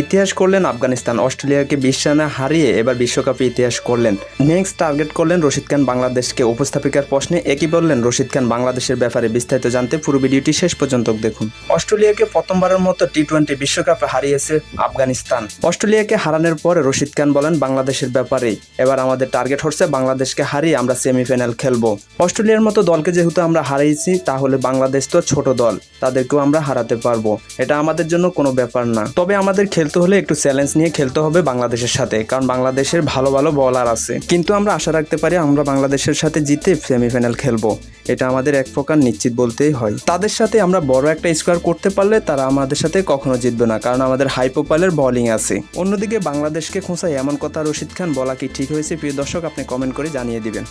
ইতিহাস করলেন আফগানিস্তান। অস্ট্রেলিয়াকে বিশ রানে হারিয়ে এবার বিশ্বকাপে ইতিহাস করলেন। নেক্সট টার্গেট করলেন রশিদ খান বাংলাদেশকে। উপস্থাপিকার প্রশ্নে একই বললেন, রশিদ খান বাংলাদেশের ব্যাপারে বিস্তারিত জানতে পুরো ভিডিওটি শেষ পর্যন্ত দেখুন। অস্ট্রেলিয়াকে প্রথমবারের মতো টি টোয়েন্টি বিশ্বকাপে হারিয়েছে আফগানিস্তান। অস্ট্রেলিয়াকে হারানোর পরে রশিদ খান বলেন, বাংলাদেশের ব্যাপারে এবার আমাদের টার্গেট হচ্ছে বাংলাদেশকে হারিয়ে আমরা সেমিফাইনাল খেলব। অস্ট্রেলিয়ার মতো দলকে যেহেতু আমরা হারিয়েছি, তাহলে বাংলাদেশ তো ছোট দল, তাদেরকেও আমরা হারাতে পারব। এটা আমাদের জন্য কোনো ব্যাপার না। তবে আমাদের খেলতে হলে একটু চ্যালেঞ্জ নিয়ে খেলতে হবে বাংলাদেশের সাথে, কারণ বাংলাদেশের ভালো ভালো বলার আছে। কিন্তু আমরা আশা রাখতে পারি আমরা বাংলাদেশের সাথে জিতে সেমিফাইনাল খেলব। এটা আমাদের এক প্রকার নিশ্চিত বলতেই হয়। তাদের সাথে আমরা বড় একটা স্কোয়ার করতে পারলে তারা আমাদের সাথে কখনো জিতবে না, কারণ আমাদের হাই প্রোফাইলের বোলিং আছে। অন্যদিকে বাংলাদেশকে খোঁচায় এমন কথা রশিদ খান, বলা কি ঠিক হয়েছে? প্রিয় দর্শক, আপনি কমেন্ট করে জানিয়ে দিবেন।